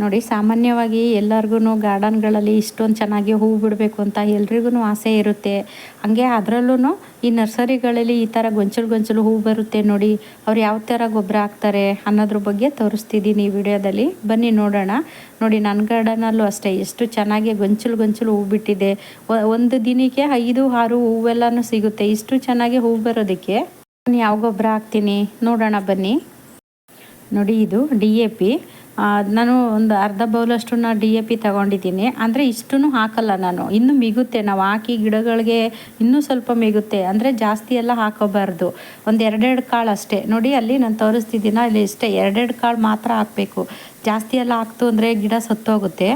ನೋಡಿ, ಸಾಮಾನ್ಯವಾಗಿ ಎಲ್ಲರಿಗೂ ಗಾರ್ಡನ್ಗಳಲ್ಲಿ ಇಷ್ಟೊಂದು ಚೆನ್ನಾಗಿ ಹೂವು ಬಿಡಬೇಕು ಅಂತ ಎಲ್ರಿಗೂ ಆಸೆ ಇರುತ್ತೆ. ಹಾಗೆ ಅದರಲ್ಲೂ ಈ ನರ್ಸರಿಗಳಲ್ಲಿ ಈ ಥರ ಗೊಂಚಲು ಗೊಂಚಲು ಹೂವು ಬರುತ್ತೆ ನೋಡಿ, ಅವ್ರು ಯಾವ ಥರ ಗೊಬ್ಬರ ಹಾಕ್ತಾರೆ ಅನ್ನೋದ್ರ ಬಗ್ಗೆ ತೋರಿಸ್ತಿದ್ದೀನಿ ಈ ವಿಡಿಯೋದಲ್ಲಿ. ಬನ್ನಿ ನೋಡೋಣ. ನೋಡಿ ನನ್ನ ಗಾರ್ಡನಲ್ಲೂ ಅಷ್ಟೇ, ಎಷ್ಟು ಚೆನ್ನಾಗಿ ಗೊಂಚಲು ಗೊಂಚಲು ಹೂವು ಬಿಟ್ಟಿದೆ. ಒಂದು ದಿನಕ್ಕೆ ಐದು, ಆರು ಹೂವೆಲ್ಲನೂ ಸಿಗುತ್ತೆ. ಇಷ್ಟು ಚೆನ್ನಾಗಿ ಹೂವು ಬರೋದಕ್ಕೆ ನಾನು ಯಾವ ಗೊಬ್ಬರ ಹಾಕ್ತೀನಿ ನೋಡೋಣ ಬನ್ನಿ. ನೋಡಿ, ಇದು ಡಿ ಎ ಪಿ. ನಾನು ಒಂದು ಅರ್ಧ ಬೌಲಷ್ಟು ನಾನು ಡಿ ಎ ಪಿ ತಗೊಂಡಿದ್ದೀನಿ. ಅಂದರೆ ಇಷ್ಟೂ ಹಾಕಲ್ಲ ನಾನು. ಇನ್ನೂ ಮಿಗುತ್ತೆ. ನಾವು ಹಾಕಿ ಗಿಡಗಳಿಗೆ ಇನ್ನೂ ಸ್ವಲ್ಪ ಮಿಗುತ್ತೆ. ಅಂದರೆ ಜಾಸ್ತಿ ಎಲ್ಲ ಹಾಕೋಬಾರ್ದು. ಒಂದು ಎರಡೆರಡು ಕಾಳು ಅಷ್ಟೇ. ನೋಡಿ, ಅಲ್ಲಿ ನಾನು ತೋರಿಸ್ತಿದ್ದೀನ? ಅಲ್ಲಿ ಇಷ್ಟೇ ಎರಡೆರಡು ಕಾಳು ಮಾತ್ರ ಹಾಕಬೇಕು. ಜಾಸ್ತಿ ಎಲ್ಲ ಹಾಕ್ತು ಅಂದರೆ ಗಿಡ ಸತ್ತೋಗುತ್ತೆ.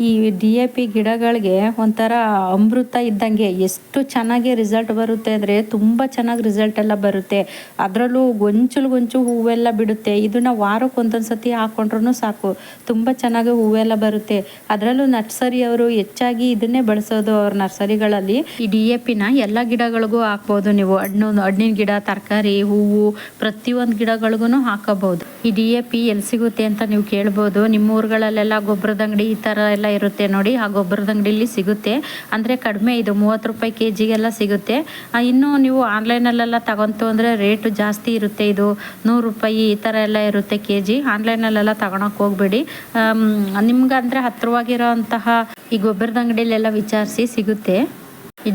ಈ ಡಿ ಎ ಪಿ ಗಿಡಗಳಿಗೆ ಒಂಥರ ಅಮೃತ ಇದ್ದಂಗೆ ಎಷ್ಟು ಚೆನ್ನಾಗಿ ರಿಸಲ್ಟ್ ಬರುತ್ತೆ ಅಂದರೆ ತುಂಬ ಚೆನ್ನಾಗಿ ರಿಸಲ್ಟ್ ಎಲ್ಲ ಬರುತ್ತೆ. ಅದರಲ್ಲೂ ಗೊಂಚಲು ಗೊಂಚು ಹೂವೆಲ್ಲ ಬಿಡುತ್ತೆ. ಇದನ್ನು ವಾರಕ್ಕೆ ಒಂದೊಂದು ಸತಿ ಹಾಕೊಂಡ್ರೂ ಸಾಕು. ತುಂಬ ಚೆನ್ನಾಗಿ ಹೂವೆಲ್ಲ ಬರುತ್ತೆ. ಅದರಲ್ಲೂ ನರ್ಸರಿಯವರು ಹೆಚ್ಚಾಗಿ ಇದನ್ನೇ ಬಳಸೋದು ಅವ್ರ ನರ್ಸರಿಗಳಲ್ಲಿ. ಈ ಡಿ ಎ ಪಿನ ಎಲ್ಲ ಗಿಡಗಳಿಗೂ ಹಾಕ್ಬೋದು ನೀವು. ಹಣ್ಣು, ಹಣ್ಣಿನ ಗಿಡ, ತರಕಾರಿ, ಹೂವು, ಪ್ರತಿಯೊಂದು ಗಿಡಗಳಿಗೂ ಹಾಕಬಹುದು. ಈ ಡಿ ಎ ಪಿ ಎಲ್ಲಿ ಸಿಗುತ್ತೆ ಅಂತ ನೀವು ಕೇಳ್ಬೋದು. ನಿಮ್ಮ ಊರುಗಳಲ್ಲೆಲ್ಲ ಗೊಬ್ಬರದ ಅಂಗಡಿ ಈ ಥರ ಎಲ್ಲ ಇರುತ್ತೆ ನೋಡಿ. ಆ ಗೊಬ್ಬರದ ಅಂಗಡಿಲಿ ಸಿಗುತ್ತೆ. ಅಂದರೆ ಕಡಿಮೆ ಇದು ಮೂವತ್ತು ರೂಪಾಯಿ ಕೆ ಜಿಗೆಲ್ಲ ಸಿಗುತ್ತೆ ಇನ್ನೂ ನೀವು ಆನ್ಲೈನಲ್ಲೆಲ್ಲ ತಗೊಂತು ಅಂದರೆ ರೇಟು ಜಾಸ್ತಿ ಇರುತ್ತೆ ಇದು. ನೂರು ರೂಪಾಯಿ ಈ ಥರ ಎಲ್ಲ ಇರುತ್ತೆ ಕೆ ಜಿ ಆನ್ಲೈನಲ್ಲೆಲ್ಲ ತಗೊಳಕ್ಕೆ ಹೋಗ್ಬೇಡಿ. ನಿಮ್ಗೆ ಅಂದರೆ ಹತ್ತಿರವಾಗಿರೋ ಅಂತಹ ಈ ಗೊಬ್ಬರದ ಅಂಗಡಿಲೆಲ್ಲ ವಿಚಾರಿಸಿ ಸಿಗುತ್ತೆ.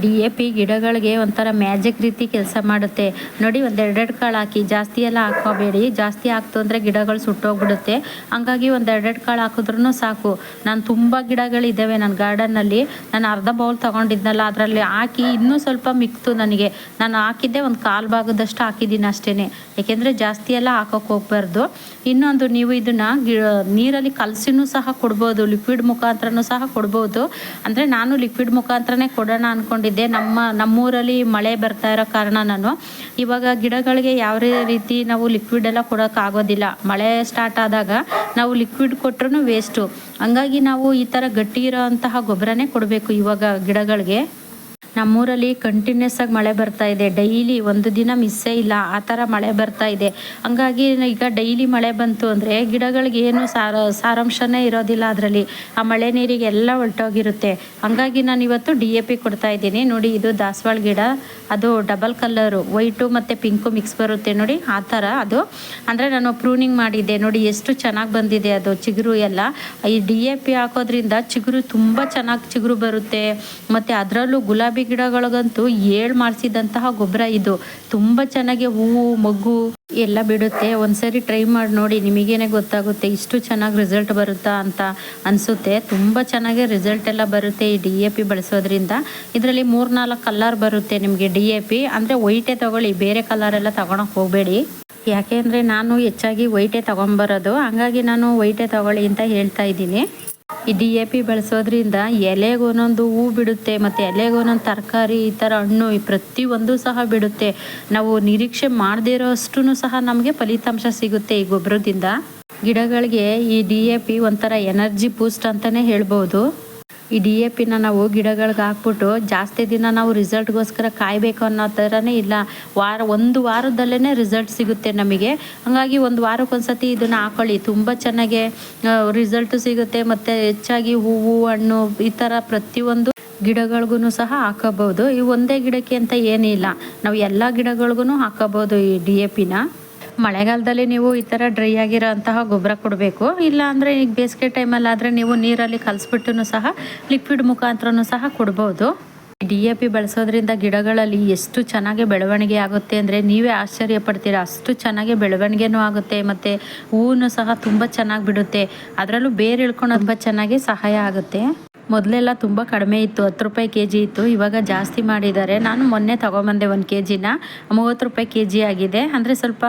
ಡಿ ಎ ಪಿ ಗಿಡಗಳಿಗೆ ಒಂಥರ ಮ್ಯಾಜಿಕ್ ರೀತಿ ಕೆಲಸ ಮಾಡುತ್ತೆ. ನೋಡಿ ಒಂದು ಎರಡೆರಡು ಕಾಳು ಹಾಕಿ, ಜಾಸ್ತಿ ಎಲ್ಲ ಹಾಕೋಬೇಡಿ ಜಾಸ್ತಿ ಹಾಕ್ತು ಅಂದರೆ ಗಿಡಗಳು ಸುಟ್ಟೋಗ್ಬಿಡುತ್ತೆ. ಹಂಗಾಗಿ ಒಂದೆರಡೆರಡು ಕಾಳು ಹಾಕಿದ್ರೂ ಸಾಕು. ನಾನು ತುಂಬ ಗಿಡಗಳಿದ್ದಾವೆ ನನ್ನ ಗಾರ್ಡನ್ನಲ್ಲಿ ನಾನು ಅರ್ಧ ಬೌಲ್ ತೊಗೊಂಡಿದ್ನಲ್ಲ, ಅದರಲ್ಲಿ ಹಾಕಿ ಇನ್ನೂ ಸ್ವಲ್ಪ ಮಿಕ್ತು ನನಗೆ. ನಾನು ಹಾಕಿದ್ದೆ ಒಂದು ಕಾಲು ಭಾಗದಷ್ಟು ಹಾಕಿದ್ದೀನಿ ಅಷ್ಟೇ ಏಕೆಂದರೆ ಜಾಸ್ತಿ ಎಲ್ಲ ಹಾಕೋಕೆ ಹೋಗ್ಬಾರ್ದು. ಇನ್ನೊಂದು ನೀವು ಇದನ್ನು ಗಿ, ನೀರಲ್ಲಿ ಕಲಸಿನೂ ಸಹ ಕೊಡ್ಬೋದು ಲಿಕ್ವಿಡ್ ಮುಖಾಂತರನೂ ಸಹ ಕೊಡ್ಬೋದು. ಅಂದರೆ ನಾನು ಲಿಕ್ವಿಡ್ ಮುಖಾಂತರನೇ ಕೊಡೋಣ ಅಂದ್ಕೊಂಡಿದ್ದೆ ನಮ್ಮ, ನಮ್ಮೂರಲ್ಲಿ ಮಳೆ ಬರ್ತಾ ಇರೋ ಕಾರಣ ನಾನು. ಇವಾಗ ಗಿಡಗಳಿಗೆ ಯಾವ ರೀತಿ ನಾವು ಲಿಕ್ವಿಡ್ ಎಲ್ಲ ಕೊಡೋಕ್ಕಾಗೋದಿಲ್ಲ. ಮಳೆ ಸ್ಟಾರ್ಟ್ ಆದಾಗ ನಾವು ಲಿಕ್ವಿಡ್ ಕೊಟ್ರೂ ವೇಸ್ಟು ಹಂಗಾಗಿ ನಾವು ಈ ಥರ ಗಟ್ಟಿ ಇರೋ ಅಂತಹ ಗೊಬ್ಬರನೇ ಕೊಡಬೇಕು ಇವಾಗ ಗಿಡಗಳಿಗೆ. ನಮ್ಮೂರಲ್ಲಿ ಕಂಟಿನ್ಯೂಸ್ ಆಗಿ ಮಳೆ ಬರ್ತಾ ಇದೆ. ಡೈಲಿ ಒಂದು ದಿನ ಮಿಸ್ಸೇ ಇಲ್ಲ. ಆ ಥರ ಮಳೆ ಬರ್ತಾ ಇದೆ. ಹಂಗಾಗಿ ಈಗ ಡೈಲಿ ಮಳೆ ಬಂತು ಅಂದರೆ ಗಿಡಗಳಿಗೆ ಏನು ಸಾರ, ಸಾರಾಂಶನೇ ಇರೋದಿಲ್ಲ ಅದರಲ್ಲಿ. ಆ ಮಳೆ ನೀರಿಗೆ ಎಲ್ಲ ಹೊರಟೋಗಿರುತ್ತೆ. ಹಂಗಾಗಿ ನಾನು ಇವತ್ತು ಡಿ ಎ ಪಿ ಕೊಡ್ತಾ ಇದ್ದೀನಿ. ನೋಡಿ, ಇದು ದಾಸವಾಳ ಗಿಡ. ಅದು ಡಬಲ್ ಕಲ್ಲರು ವೈಟು ಮತ್ತು ಪಿಂಕು ಮಿಕ್ಸ್ ಬರುತ್ತೆ ನೋಡಿ. ಆ ಥರ ಅದು. ಅಂದರೆ ನಾನು ಪ್ರೂನಿಂಗ್ ಮಾಡಿದ್ದೆ. ನೋಡಿ, ಎಷ್ಟು ಚೆನ್ನಾಗಿ ಬಂದಿದೆ ಅದು ಚಿಗುರು ಎಲ್ಲ. ಈ ಡಿ ಎ ಪಿ ಹಾಕೋದ್ರಿಂದ ಚಿಗುರು ತುಂಬ ಚೆನ್ನಾಗಿ ಚಿಗುರು ಬರುತ್ತೆ. ಮತ್ತು ಅದರಲ್ಲೂ ಗುಲಾಬಿ ಗಿಡಗಳಿಗಂತೂ ಏಳು ಮಾಡಿಸಿದಂತಹ ಗೊಬ್ಬರ ಇದು. ತುಂಬ ಚೆನ್ನಾಗಿ ಹೂವು ಮಗ್ಗು ಎಲ್ಲ ಬಿಡುತ್ತೆ. ಒಂದ್ಸರಿ ಟ್ರೈ ಮಾಡಿ ನೋಡಿ, ನಿಮಗೇನೆ ಗೊತ್ತಾಗುತ್ತೆ ಇಷ್ಟು ಚೆನ್ನಾಗಿ ರಿಸಲ್ಟ್ ಬರುತ್ತಾ ಅಂತ ಅನಿಸುತ್ತೆ. ತುಂಬ ಚೆನ್ನಾಗಿ ರಿಸಲ್ಟ್ ಎಲ್ಲ ಬರುತ್ತೆ ಈ ಡಿ ಎ ಪಿ ಬಳಸೋದ್ರಿಂದ. ಇದರಲ್ಲಿ ಮೂರ್ನಾಲ್ಕು ಕಲರ್ ಬರುತ್ತೆ ನಿಮಗೆ ಡಿ ಎ ಪಿ. ಅಂದರೆ ವೈಟೇ ತಗೊಳ್ಳಿ, ಬೇರೆ ಕಲರ್ ಎಲ್ಲ ತಗೊಳಕ್ಕೆ ಹೋಗಬೇಡಿ. ಯಾಕೆ ನಾನು ಹೆಚ್ಚಾಗಿ ವೈಟೇ ತೊಗೊಂಬರೋದು. ಹಂಗಾಗಿ ನಾನು ವೈಟೇ ತಗೊಳ್ಳಿ ಅಂತ ಹೇಳ್ತಾ ಇದ್ದೀನಿ. ಈ ಡಿ ಎ ಪಿ ಬಳಸೋದ್ರಿಂದ ಎಲೆಗೆ ಒಂದೊಂದು ಹೂ ಬಿಡುತ್ತೆ, ಮತ್ತು ಎಲೆಗೆ ಒಂದೊಂದು ತರಕಾರಿ, ಈ ಥರ ಹಣ್ಣು ಪ್ರತಿಯೊಂದು ಸಹ ಬಿಡುತ್ತೆ. ನಾವು ನಿರೀಕ್ಷೆ ಮಾಡದೇ ಇರೋಷ್ಟು ಸಹ ನಮಗೆ ಫಲಿತಾಂಶ ಸಿಗುತ್ತೆ ಈ ಗೊಬ್ಬರದಿಂದ. ಗಿಡಗಳಿಗೆ ಈ ಡಿ ಎ ಪಿ ಒಂಥರ ಎನರ್ಜಿ ಬೂಸ್ಟ್ ಅಂತಲೇ ಹೇಳ್ಬೋದು. ಈ ಡಿ ಎ ಪಿನ ನಾವು ಗಿಡಗಳಿಗೆ ಹಾಕ್ಬಿಟ್ಟು ಜಾಸ್ತಿ ದಿನ ನಾವು ರಿಸಲ್ಟ್ಗೋಸ್ಕರ ಕಾಯಬೇಕು ಅನ್ನೋ ಥರನೇ ಇಲ್ಲ. ವಾರ, ಒಂದು ವಾರದಲ್ಲೇ ರಿಸಲ್ಟ್ ಸಿಗುತ್ತೆ ನಮಗೆ. ಹಾಗಾಗಿ ಒಂದು ವಾರಕ್ಕೊಂದ್ಸತಿ ಇದನ್ನು ಹಾಕೊಳ್ಳಿ. ತುಂಬ ಚೆನ್ನಾಗಿ ರಿಸಲ್ಟು ಸಿಗುತ್ತೆ ಮತ್ತು ಹೆಚ್ಚಾಗಿ ಹೂವು, ಹಣ್ಣು ಈ ಥರ ಪ್ರತಿಯೊಂದು ಗಿಡಗಳಿಗೂ ಸಹ ಹಾಕೋಬಹುದು. ಈ ಒಂದೇ ಗಿಡಕ್ಕೆ ಅಂತ ಏನಿಲ್ಲ. ನಾವು ಎಲ್ಲ ಗಿಡಗಳಿಗೂ ಹಾಕೋಬಹುದು ಈ ಡಿ ಎ ಪಿನ ಮಳೆಗಾಲದಲ್ಲಿ ನೀವು ಈ ಥರ ಡ್ರೈ ಆಗಿರೋ ಅಂತಹ ಗೊಬ್ಬರ ಕೊಡಬೇಕು. ಇಲ್ಲ ಅಂದರೆ ಈಗ ಬೇಸಿಗೆ ಟೈಮಲ್ಲಿ ಆದರೆ ನೀವು ನೀರಲ್ಲಿ ಕಲಿಸ್ಬಿಟ್ಟು ಸಹ ಲಿಕ್ವಿಡ್ ಮುಖಾಂತರನೂ ಸಹ ಕೊಡ್ಬೋದು. ಡಿ ಎ ಪಿ ಬಳಸೋದ್ರಿಂದ ಗಿಡಗಳಲ್ಲಿ ಎಷ್ಟು ಚೆನ್ನಾಗಿ ಬೆಳವಣಿಗೆ ಆಗುತ್ತೆ ಅಂದರೆ ನೀವೇ ಆಶ್ಚರ್ಯ ಪಡ್ತೀರಾ. ಅಷ್ಟು ಚೆನ್ನಾಗಿ ಬೆಳವಣಿಗೆನೂ ಆಗುತ್ತೆ ಮತ್ತು ಹೂವು ಸಹ ತುಂಬ ಚೆನ್ನಾಗಿ ಬಿಡುತ್ತೆ. ಅದರಲ್ಲೂ ಬೇರೆ ಇಳ್ಕೊಂಡು ತುಂಬ ಚೆನ್ನಾಗಿ ಸಹಾಯ ಆಗುತ್ತೆ. ಮೊದಲೆಲ್ಲ ತುಂಬ ಕಡಿಮೆ ಇತ್ತು, ಹತ್ತು ರೂಪಾಯಿ ಕೆ ಜಿ ಇತ್ತು, ಇವಾಗ ಜಾಸ್ತಿ ಮಾಡಿದ್ದಾರೆ. ನಾನು ಮೊನ್ನೆ ತೊಗೊಂಬಂದೆ ಒಂದು ಕೆ ಜಿನ ಮೂವತ್ತು ರೂಪಾಯಿ ಕೆ ಜಿ ಆಗಿದೆ. ಅಂದರೆ ಸ್ವಲ್ಪ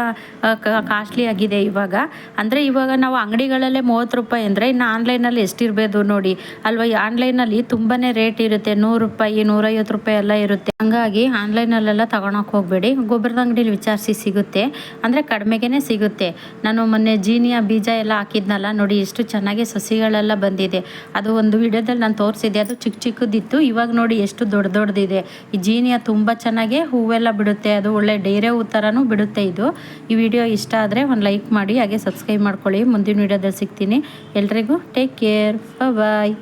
ಕಾಸ್ಟ್ಲಿ ಆಗಿದೆ ಇವಾಗ. ಅಂದರೆ ಇವಾಗ ನಾವು ಅಂಗಡಿಗಳಲ್ಲೇ ಮೂವತ್ತು ರೂಪಾಯಿ ಅಂದರೆ ಇನ್ನು ಆನ್ಲೈನಲ್ಲಿ ಎಷ್ಟಿರಬೇಕು ನೋಡಿ. ಅಲ್ವಾ ಆನ್ಲೈನಲ್ಲಿ ತುಂಬಾ ರೇಟ್ ಇರುತ್ತೆ, ನೂರು ರೂಪಾಯಿ, ನೂರೈವತ್ತು ರೂಪಾಯಿ ಎಲ್ಲ ಇರುತ್ತೆ. ಹಂಗಾಗಿ ಆನ್ಲೈನಲ್ಲೆಲ್ಲ ತಗೊಳಕ್ಕೆ ಹೋಗಬೇಡಿ. ಗೊಬ್ಬರದ ಅಂಗಡಿಲಿ ವಿಚಾರಿಸಿ ಸಿಗುತ್ತೆ. ಅಂದರೆ ಕಡಿಮೆಗೇ ಸಿಗುತ್ತೆ. ನಾನು ಮೊನ್ನೆ ಜೀನಿಯ ಬೀಜ ಎಲ್ಲ ಹಾಕಿದ್ನಲ್ಲ ನೋಡಿ, ಎಷ್ಟು ಚೆನ್ನಾಗಿ ಸಸಿಗಳೆಲ್ಲ ಬಂದಿದೆ. ಅದು ಒಂದು ವಿಡಿಯೋದಲ್ಲಿ ನಾನು ತೋರಿಸಿದ್ದೆ. ಅದು ಚಿಕ್ಕ ಚಿಕ್ಕದಿತ್ತು. ಇವಾಗ ನೋಡಿ ಎಷ್ಟು ದೊಡ್ಡ ದೊಡ್ಡದಿದೆ. ಈ ಜೀನಿಯ ತುಂಬ ಚೆನ್ನಾಗಿ ಹೂವೆಲ್ಲ ಬಿಡುತ್ತೆ. ಅದು ಒಳ್ಳೆ ಡೈರೆ ಹೂ ಥರನೂ ಬಿಡುತ್ತೆ ಇದು. ಈ ವಿಡಿಯೋ ಇಷ್ಟ ಆದರೆ ಒಂದು ಲೈಕ್ ಮಾಡಿ, ಹಾಗೆ ಸಬ್ಸ್ಕ್ರೈಬ್ ಮಾಡ್ಕೊಳ್ಳಿ. ಮುಂದಿನ ವಿಡಿಯೋದಲ್ಲಿ ಸಿಗ್ತೀನಿ. ಎಲ್ರಿಗೂ ಟೇಕ್ ಕೇರ್. ಬಾಯ್